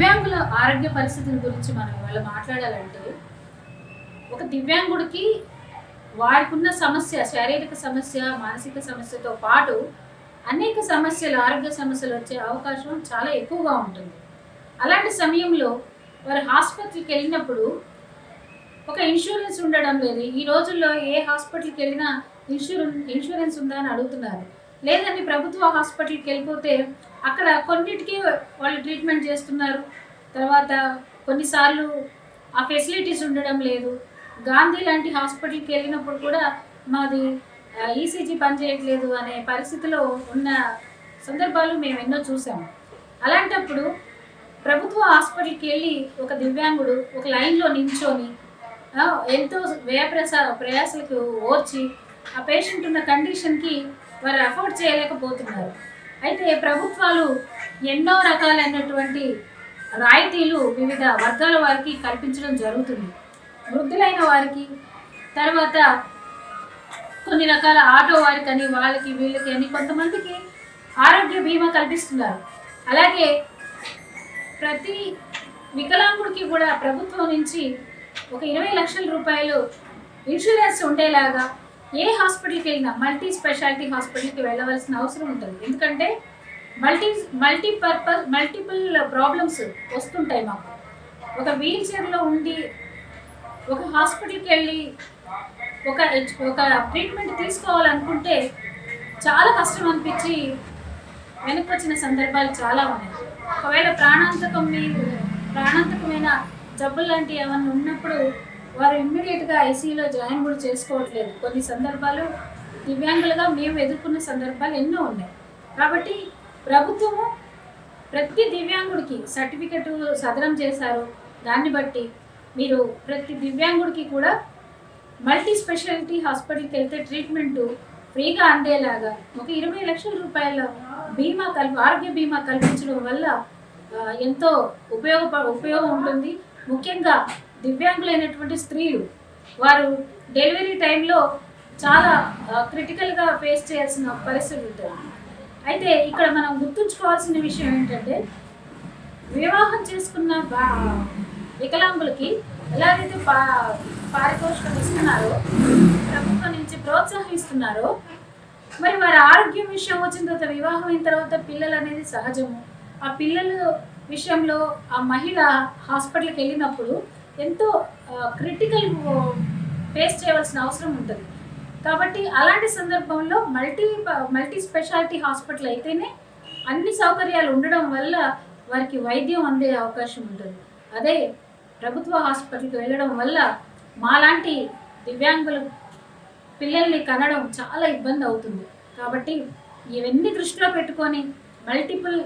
దివ్యాంగుల ఆరోగ్య పరిస్థితుల గురించి మనం ఇవాళ మాట్లాడాలంటే ఒక దివ్యాంగుడికి వారికున్న సమస్య శారీరక సమస్య మానసిక సమస్యతో పాటు అనేక సమస్యలు ఆరోగ్య సమస్యలు వచ్చే అవకాశం చాలా ఎక్కువగా ఉంటుంది. అలాంటి సమయంలో వారు హాస్పిటల్కి వెళ్ళినప్పుడు ఒక ఇన్సూరెన్స్ ఉండడం లేదు. ఈ రోజుల్లో ఏ హాస్పిటల్కి వెళ్ళినా ఇన్సూరెన్స్ ఇన్సూరెన్స్ ఉందా అని అడుగుతున్నారు. లేదండి ప్రభుత్వ హాస్పిటల్కి వెళ్ళిపోతే అక్కడ కొన్నిటికి వాళ్ళు ట్రీట్మెంట్ చేస్తున్నారు. తర్వాత కొన్నిసార్లు ఆ ఫెసిలిటీస్ ఉండడం లేదు. గాంధీ లాంటి హాస్పిటల్కి వెళ్ళినప్పుడు కూడా మాది ఈసీజీ పనిచేయట్లేదు అనే పరిస్థితిలో ఉన్న సందర్భాలు మేము ఎన్నో చూసాము అలాంటప్పుడు ప్రభుత్వ హాస్పిటల్కి వెళ్ళి ఒక దివ్యాంగుడు ఒక లైన్లో నించొని ఎంతో వ్యయ ప్రసా ప్రయాసలకు ఓర్చి ఆ పేషెంట్ ఉన్న కండిషన్కి వారు అఫోర్డ్ చేయలేకపోతున్నారు. అయితే ప్రభుత్వాలు ఎన్నో రకాలైనటువంటి రాయితీలు వివిధ వర్గాల వారికి కల్పించడం జరుగుతుంది. వృద్ధులైన వారికి తర్వాత కొన్ని రకాల ఆటో వారికని వాళ్ళకి వీళ్ళకి అని కొంతమందికి ఆరోగ్య బీమా కల్పిస్తున్నారు. అలాగే ప్రతి వికలాంగుడికి కూడా ప్రభుత్వం నుంచి ఒక ఇరవై లక్షల రూపాయలు ఇన్సూరెన్స్ ఉండేలాగా ఏ హాస్పిటల్కి వెళ్ళినా మల్టీ స్పెషాలిటీ హాస్పిటల్కి వెళ్ళవలసిన అవసరం ఉంటుంది. ఎందుకంటే మల్టీ మల్టీపర్పస్ మల్టిపుల్ ప్రాబ్లమ్స్ వస్తుంటాయి మాకు. ఒక వీల్ చైర్లో ఉండి ఒక హాస్పిటల్కి వెళ్ళి ఒక ఒక ట్రీట్మెంట్ తీసుకోవాలనుకుంటే చాలా కష్టం అనిపించి వెనక్కి వచ్చిన సందర్భాలు చాలా ఉన్నాయి. ఒకవేళ ప్రాణాంతకం మీ- ప్రాణాంతకమైన జబ్బులు లాంటివి ఏమన్నా ఉన్నప్పుడు వారు ఇమ్మీడియట్గా ఐసీయూలో జాయిన్ కూడా చేసుకోవట్లేదు. కొన్ని సందర్భాలు దివ్యాంగులుగా మేము ఎదుర్కొన్న సందర్భాలు ఎన్నో ఉన్నాయి. కాబట్టి ప్రభుత్వము ప్రతి దివ్యాంగుడికి సర్టిఫికెట్ సదరం చేశారు. దాన్ని బట్టి మీరు ప్రతి దివ్యాంగుడికి కూడా మల్టీ స్పెషాలిటీ హాస్పిటల్కి వెళ్తే ట్రీట్మెంట్ ఫ్రీగా అందేలాగా ఒక ఇరవై లక్షల రూపాయల బీమా కల్ప ఆరోగ్య బీమా కల్పించడం వల్ల ఎంతో ఉపయోగ ఉపయోగం ఉంటుంది. ముఖ్యంగా దివ్యాంగులైనటువంటి స్త్రీలు వారు డెలివరీ టైంలో చాలా క్రిటికల్గా ఫేస్ చేయాల్సిన పరిస్థితి ఉంటుంది. అయితే ఇక్కడ మనం గుర్తుంచుకోవాల్సిన విషయం ఏంటంటే వివాహం చేసుకున్న వికలాంగులకి ఎలాగైతే పా పారితోషికం ఇస్తున్నారో ప్రభుత్వం నుంచి ప్రోత్సహిస్తున్నారో మరి వారి ఆరోగ్యం విషయం వచ్చిన తర్వాత వివాహం అయిన తర్వాత పిల్లలు అనేది సహజము. ఆ పిల్లల విషయంలో ఆ మహిళ హాస్పిటల్కి వెళ్ళినప్పుడు ఎంతో క్రిటికల్ ఫేస్ చేయవలసిన అవసరం ఉంటుంది. కాబట్టి అలాంటి సందర్భంలో మల్టీ మల్టీ స్పెషాలిటీ హాస్పిటల్ అయితేనే అన్ని సౌకర్యాలు ఉండడం వల్ల వారికి వైద్యం అందే అవకాశం ఉంటుంది. అదే ప్రభుత్వ హాస్పిటల్కి వెళ్ళడం వల్ల మాలాంటి దివ్యాంగులు పిల్లల్ని కనడం చాలా ఇబ్బంది అవుతుంది. కాబట్టి ఇవన్నీ దృష్టిలో పెట్టుకొని మల్టిపుల్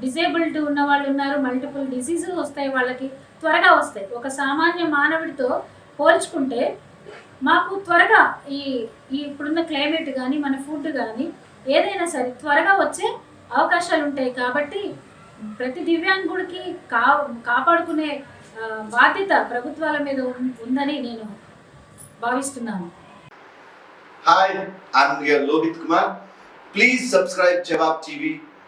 డిజేబుల్డ్ ఉన్న వాళ్ళు ఉన్నారు మల్టిపుల్ డిసీజెస్ వస్తాయి వాళ్ళకి త్వరగా వస్తాయి. ఒక సామాన్య మానవుడితో పోల్చుకుంటే మాకు త్వరగా ఈ ఈ ఇప్పుడున్న క్లైమేట్ కానీ మన ఫుడ్ కానీ ఏదైనా సరే త్వరగా వచ్చే అవకాశాలు ఉంటాయి కాబట్టి ప్రతి దివ్యాంగుడికి కా కాపాడుకునే బాధ్యత ప్రభుత్వాల మీద ఉం- ఉందని నేను భావిస్తున్నాను. Hi I'm your Lohit Kumar. Please subscribe